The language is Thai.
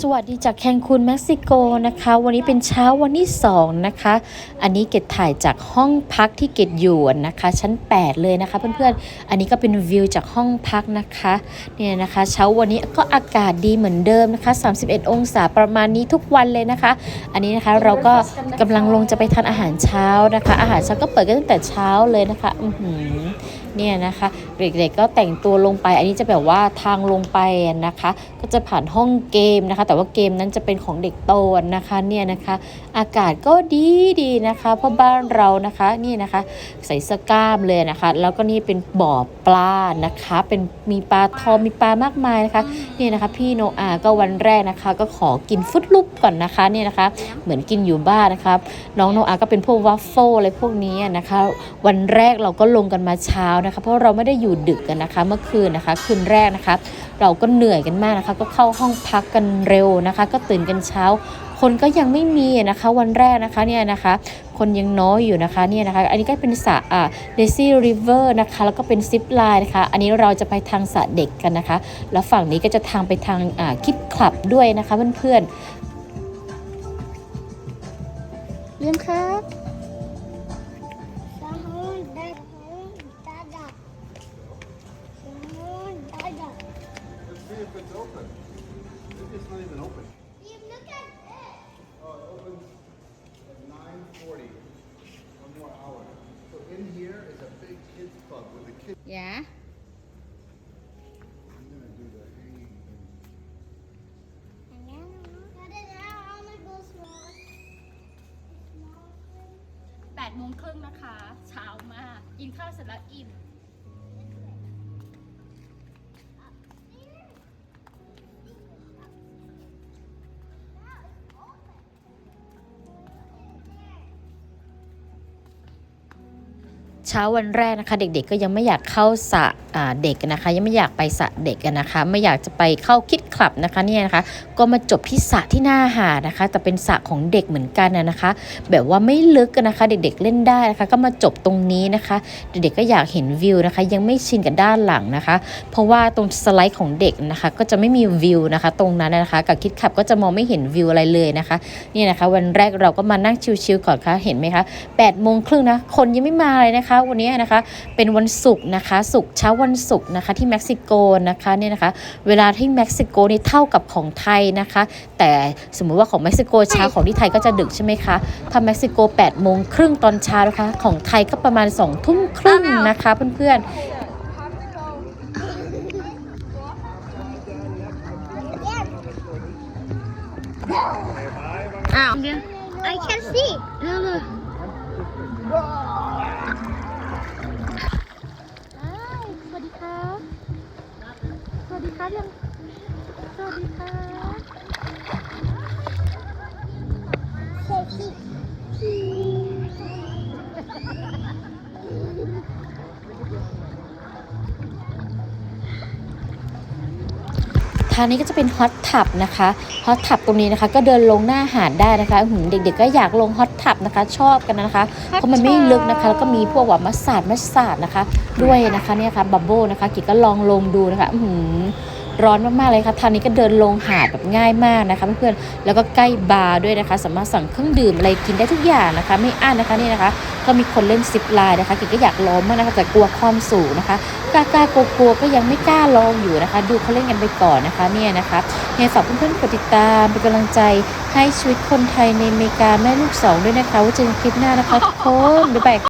สวัสดีจากแคนคูนเม็กซิโกนะคะ วันนี้เป็นเช้าวันที่2นะคะ อันนี้เกดถ่ายจากห้องพักที่เกดอยู่นะคะ ชั้น 8 เลยนะคะ เพื่อนๆ อันนี้ก็เป็นวิวจากห้องพักนะคะเนี่ยนะคะ เช้าวันนี้ก็อากาศดีเหมือนเดิมนะคะ 31 องศาประมาณนี้ทุกวันเลยนะคะ อันนี้นะคะเราก็กำลังลงจะไปทานอาหารเช้านะคะ อาหารเช้าก็เปิดกันตั้งแต่เช้าเลยนะคะอือหือเนี่ยนะคะเด็กๆก็แต่งตัวลงไป อันนี้จะแบบว่าทางลงไปนะคะ ก็จะผ่านห้องเกมนะคะแต่ว่าเกมนั้นจะเป็นของเด็กโตนะคะเนี่ยนะคะอากาศก็ดีดีนะคะ เพราะบ้านเรานะคะนี่นะคะใส่เสอก้ามเลยนะคะ แล้วก็นี่เป็นบ่อปลานะคะเป็นมีปลาทองมีปลามากมายนะคะนี่นะคะพี่โนอาก็วันแรกนะคะ ก็ขอกินฟุตลูปก่อนนะคะเนี่ยนะคะ เหมือนกินอยู่บ้านนะคะน้องโนอาก็เป็นพวกวัฟเฟิลอะไรพวกนี้นะคะ วันแรกเราก็ลงกันมาเช้านะคะ เพราะเราไม่ได้อยู่ดึกกันนะคะ เมื่อคืนนะคะ คืนแรกนะคะ เราก็เหนื่อยกันมากนะคะ ก็เข้าห้องพักกันเร็วนะคะ ก็ตื่นกันเช้า คนก็ยังไม่มีนะคะ วันแรกนะคะเนี่ยนะคะ คนยังน้อยอยู่นะคะเนี่ยนะคะ อันนี้ก็เป็นสระอ่าเดซี่ริเวอร์นะคะ แล้วก็เป็นซิปไลน์นะคะ อันนี้เราจะไปทางสระเด็กกันนะคะ แล้วฝั่งนี้ก็จะทางไปทางอ่าคิดคลับด้วยนะคะเพื่อนๆเรียมครับ it's open. Maybe it's not even open. You look at it. Oh, it opens at nine forty. One more hour. So in here is a big kids club with the kids. Yeah. I'm gonna do the hanging thing. And then, and then now I'm gonna go small. Small thing. 8โมงครึ่งนะคะ เช้ามาก กินข้าวเสร็จแล้วอิ่ม เช้าวันแรกนะคะ เด็กๆก็ยังไม่อยากเข้าสระ เด็กนะคะ ยังไม่อยากไปสระเด็กกันนะคะ ไม่อยากจะไปเข้าคิดคลับนะคะเนี่ยนะคะ ก็มาจบที่สระที่หน้าหาดนะคะ แต่เป็นสระของเด็กเหมือนกันนะคะ แบบว่าไม่ลึกกันนะคะ เด็กๆเล่นได้นะคะ ก็มาจบตรงนี้นะคะ เด็กๆก็อยากเห็นวิวนะคะ ยังไม่ชินกับด้านหลังนะคะ เพราะว่าตรงสไลด์ของเด็กนะคะ ก็จะไม่มีวิวนะคะ ตรงนั้นนะคะ กับคิดขับก็จะมองไม่เห็นวิวอะไรเลยนะคะนี่นะคะ วันแรกเราก็มานั่งชิลๆก่อนค่ะเห็นไหมคะ8โมงครึ่งนะคนยังไม่มาเลยนะคะ วันนี้นะคะเป็นวันศุกร์นะคะศุกร์เช้าวันศุกร์นะคะที่เม็กซิโกนะคะเนี่ยนะคะ เวลาที่เม็กซิโกนี่เท่ากับของไทยนะคะ แต่สมมุติว่าของเม็กซิโกเช้าของที่ไทยก็จะดึกใช่ไหมคะถ้าเม็กซิโก8โมงครึ่งตอนเช้านะคะของไทยก็ประมาณ2ทุ่มครึ่งนะคะเพื่อนๆอ้าว I can see. เร็ วัสดีครับยังสวัสดีครับ Safety. ทางนี้ก็จะเป็นฮอตทับนะคะฮอตทับตรงนี้นะคะ ก็เดินลงหน้าหาดได้นะคะหืมเด็กๆก็อยากลงฮอตทับนะคะ ชอบกันนะคะ เพราะมันไม่ลึกนะคะ แล้วก็มีพวกว่ามัสสาดมัสสาดนะคะ ด้วยนะคะเนี่ยค่ะบับเบิลนะคะ กิจก็ลองลงดูนะคะอื้อหือ ร้อนมากๆเลยค่ะทางนี้ก็เดินลงหาดแบบง่ายมากนะคะเพื่อนๆแล้วก็ใกล้บาร์ด้วยนะคะ สามารถสั่งเครื่องดื่มอะไรกินได้ทุกอย่างนะคะ ไม่อั้นนะคะนี่นะคะ ก็มีคนเล่นซิปไลน์นะคะกิจก็อยากลองมากนะคะแต่กลัวความสูงนะคะกล้าๆกลัวๆก็ยังไม่กล้าลองอยู่นะคะ ดูเขาเล่นกันไปก่อนนะคะเนี่ยนะคะเนี่ยฝากเพื่อนๆกดติดตามเป็นกำลังใจให้ชีวิตคนไทยในอเมริกาแม่ลูกสองด้วยนะคะว่าเจอกันคลิปหน้านะคะทุกคนบ๊ายบาย